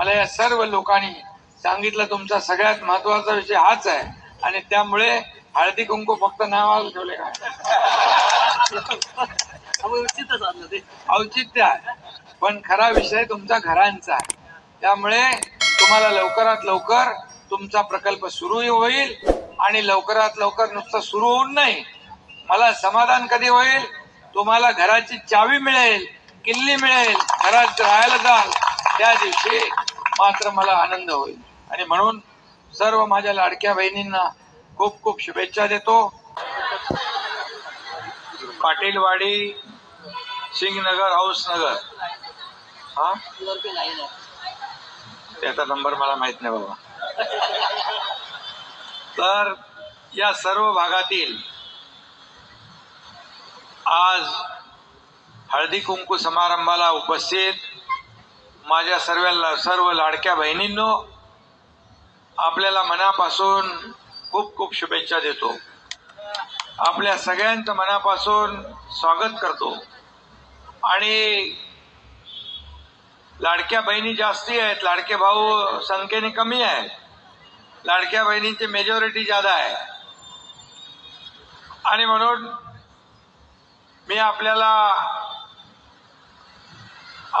मला या सर्व लोकांनी सांगितलं तुमचा सगळ्यात महत्त्वाचा विषय हाच आहे. आणि त्यामुळे हळदी कुंकू फक्त नावाला ठेवले काय औचित्य आहे. पण खरा विषय तुमचा घरांचा आहे. त्यामुळे तुम्हाला लवकरात लवकर तुमचा प्रकल्प सुरू होईल आणि लवकरात लवकर नुसतं सुरू होऊन नाही मला समाधान कधी होईल? तुम्हाला घराची चावी मिळेल किल्ली मिळेल घरात राहायला जाल. त्या दिवशी मात्र मला आनंद होईल. आणि म्हणून सर्व माझ्या लाडक्या बहिणींना खूप खूप शुभेच्छा देतो. पाटीलवाडी सिंगनगर हाऊस नगर. हा? त्याचा नंबर मला माहीत नाही बाबा. तर या सर्व भागातील आज हळदी कुंकू समारंभाला उपस्थित माझ्या सर्व सर्व लाडक्या बहिणींनो आपल्याला मनापासून खूप खूप शुभेच्छा देतो. आपल्या सगळ्यांचं मनापासून स्वागत करतो. आणि लाडक्या बहिणी जास्ती आहेत. लाडके भाऊ संख्येने कमी आहेत. लाडक्या बहिणींची मेजॉरिटी ज्यादा आहे. आणि म्हणून मी आपल्याला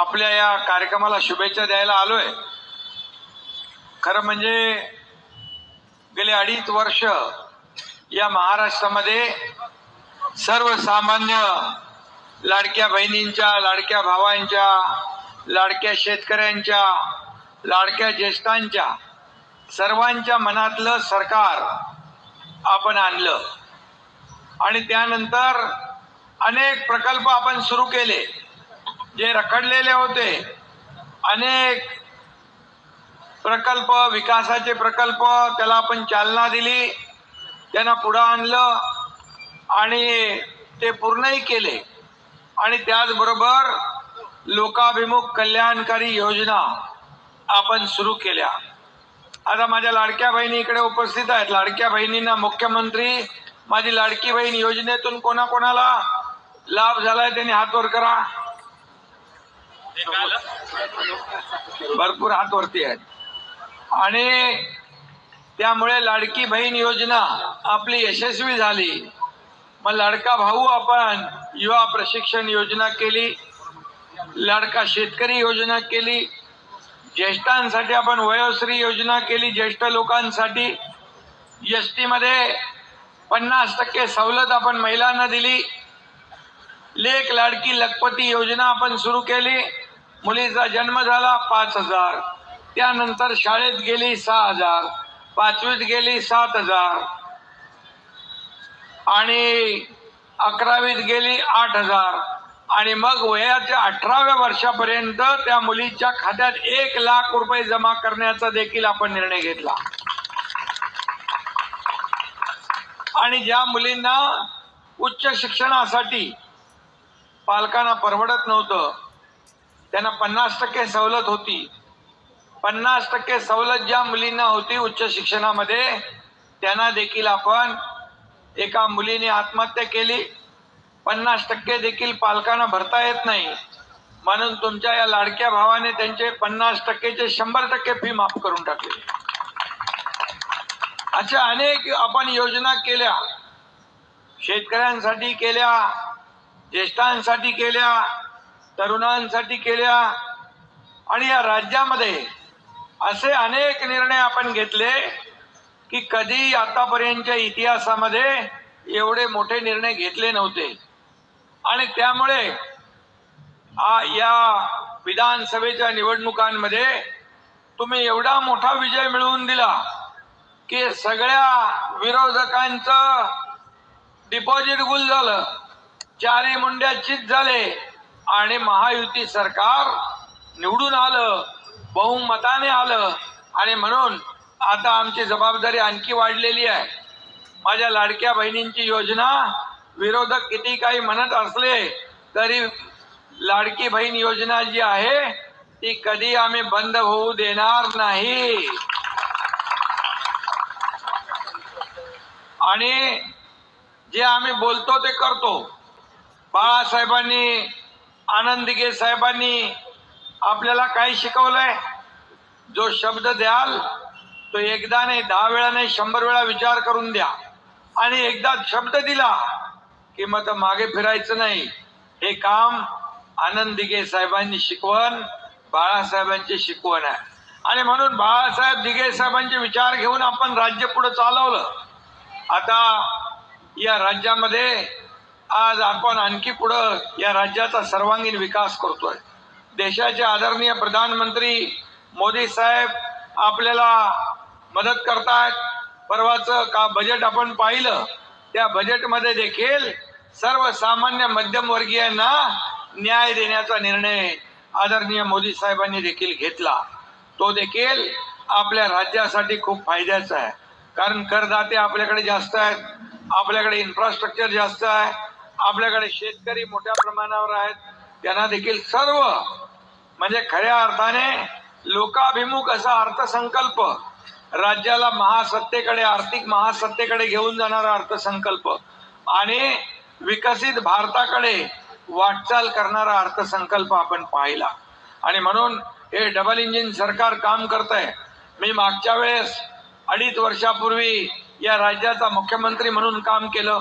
आपल्या या कार्यक्रमाला शुभेच्छा द्यायला आलोय. खरं म्हणजे गेले अडीच वर्ष या महाराष्ट्रामध्ये सर्वसामान्य लाडक्या बहिणींच्या लाडक्या भावांच्या लाडक्या शेतकऱ्यांच्या लाडक्या ज्येष्ठांच्या सर्वांच्या मनातलं सरकार आपण आणलं. आणि त्यानंतर अनेक प्रकल्प आपण सुरू केले. जे रखडलेले होते. अनेक प्रकल्प विकासाचे प्रकल्प त्याला आपण चालना दिली. त्यांना पुढं आणलं आणि ते पूर्णही केले. आणि त्याचबरोबर लोकाभिमुख कल्याणकारी योजना आपण सुरू केल्या. आता माझ्या लाडक्या बहिणी इकडे उपस्थित आहेत. लाडक्या बहिणींना मुख्यमंत्री माझी लाडकी बहीण योजनेतून कोणाकोणाला लाभ झालाय त्यांनी हात वर करा. भरपूर हात वरती आहेत. आणि त्यामुळे लाडकी बहीण योजना आपली यशस्वी झाली. मग लाडका भाऊ आपण युवा प्रशिक्षण योजना केली. लाडका शेतकरी योजना केली. ज्येष्ठांसाठी आपण वयोश्री योजना केली. ज्येष्ठ लोकांसाठी एस टीमध्ये पन्नास टक्के सवलत आपण महिलांना दिली. लेख लाडकी लखपती योजना आपण सुरू केली. मुलीचा जन्म झाला पाच हजार. त्यानंतर शाळेत गेली सहा हजार. पाचवीत गेली सात हजार. आणि अकरावीत गेली आठ हजार. आणि मग वयाच्या अठराव्या वर्षापर्यंत त्या मुलीच्या खात्यात एक लाख रुपये जमा करण्याचा देखील आपण निर्णय घेतला. आणि ज्या मुलींना उच्च शिक्षणासाठी पालकांना परवडत नव्हतं त्यांना पन्नास टक्के सवलत होती. पन्नास टक्के सवलत ज्या मुलींना होती उच्च शिक्षणामध्ये त्यांना देखील आपण एका मुलीने आत्महत्या केली. पन्नास टक्के देखील पालकांना भरता येत नाही. म्हणून तुमच्या या लाडक्या भावाने त्यांचे पन्नास टक्केचे शंभर टक्के फी माफ करून टाकली. अशा अनेक आपण योजना केल्या. शेतकऱ्यांसाठी केल्या ज्येष्ठांसाठी केल्या तरुणांसाठी केल्या. आणि या राज्यामध्ये असे अनेक निर्णय आपण घेतले की कधी आतापर्यंतच्या इतिहासामध्ये एवढे मोठे निर्णय घेतले नव्हते. आणि त्यामुळे या विधानसभेच्या निवडणुकांमध्ये तुम्ही एवढा मोठा विजय मिळवून दिला की सगळ्या विरोधकांचं डिपॉझिट गुल झालं. चारी मुंड्या चित झाले. आणि महायुती सरकार निवडून आलं बहुमताने आलं आणि म्हणून आता आमची जबाबदारी आणखी वाढलेली आहे. माझ्या लाडक्या बहिणींची योजना विरोधक किती काही म्हणत असले तरी लाडकी बहीण योजना जी आहे ती कधी आम्ही बंद होऊ देणार नाही. आणि जे आम्ही बोलतो ते करतो. बाळासाहेबांनी आनंद दिघे साहेबांनी आपल्याला काय शिकवलंय? जो शब्द द्याल तो एकदा नाही दहा वेळा नाही शंभर वेळा विचार करून द्या. आणि एकदा शब्द दिला की मग मागे फिरायचं नाही. हे काम आनंद दिघे साहेबांनी शिकवण बाळासाहेबांची शिकवण आहे. आणि म्हणून बाळासाहेब दिघे साहेबांचे विचार घेऊन आपण राज्य पुढे चालवलं. आता या राज्यामध्ये आज आपण आणखी पुढं या राज्याचा सर्वांगीण विकास करतोय. देशाचे आदरणीय प्रधानमंत्री मोदी साहेब आपल्याला मदत करतायत. परवाचं का बजेट आपण पाहिलं त्या बजेटमध्ये देखील सर्वसामान्य मध्यमवर्गीयांना न्याय देण्याचा निर्णय आदरणीय मोदी साहेबांनी देखील घेतला. तो देखील आपल्या राज्यासाठी खूप फायद्याचा आहे. कारण करदाते आपल्याकडे जास्त आहेत आपल्याकडे इन्फ्रास्ट्रक्चर जास्त आहे आपल्याकडे शेतकरी मोठ्या प्रमाणावर आहेत. त्यांना देखील सर्व म्हणजे खऱ्या अर्थाने लोकाभिमुख असा अर्थसंकल्प राज्याला महासत्तेकडे आर्थिक महासत्तेकडे घेऊन जाणारा अर्थसंकल्प आणि विकसित भारताकडे वाटचाल करणारा अर्थसंकल्प आपण पाहिला. आणि म्हणून हे डबल इंजिन सरकार काम करत आहे मी मागच्या वेळेस अडीच वर्षापूर्वी या राज्याचा मुख्यमंत्री म्हणून काम केलं.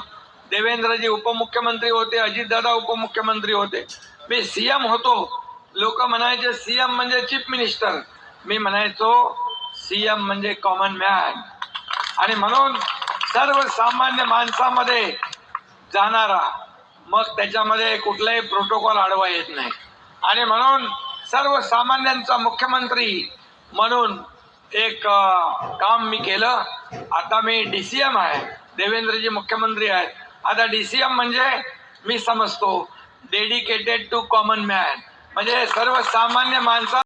देवेंद्रजी उपमुख्यमंत्री होते अजितदादा उपमुख्यमंत्री होते. मी सीएम होतो. लोक म्हणायचे सीएम म्हणजे चीफ मिनिस्टर मी म्हणायचो सीएम म्हणजे कॉमन मॅन आणि म्हणून सर्वसामान्य माणसामध्ये जाणारा मग त्याच्यामध्ये कुठलाही प्रोटोकॉल आडवा येत नाही. आणि म्हणून सर्वसामान्यांचा मुख्यमंत्री म्हणून एक काम मी केलं. आता मी डी सी एम आहे. देवेंद्रजी मुख्यमंत्री आहेत. आता डीसीएम म्हणजे मी समजतो. डेडिकेटेड टू कॉमन मॅन म्हणजे सर्वसामान्य माणसा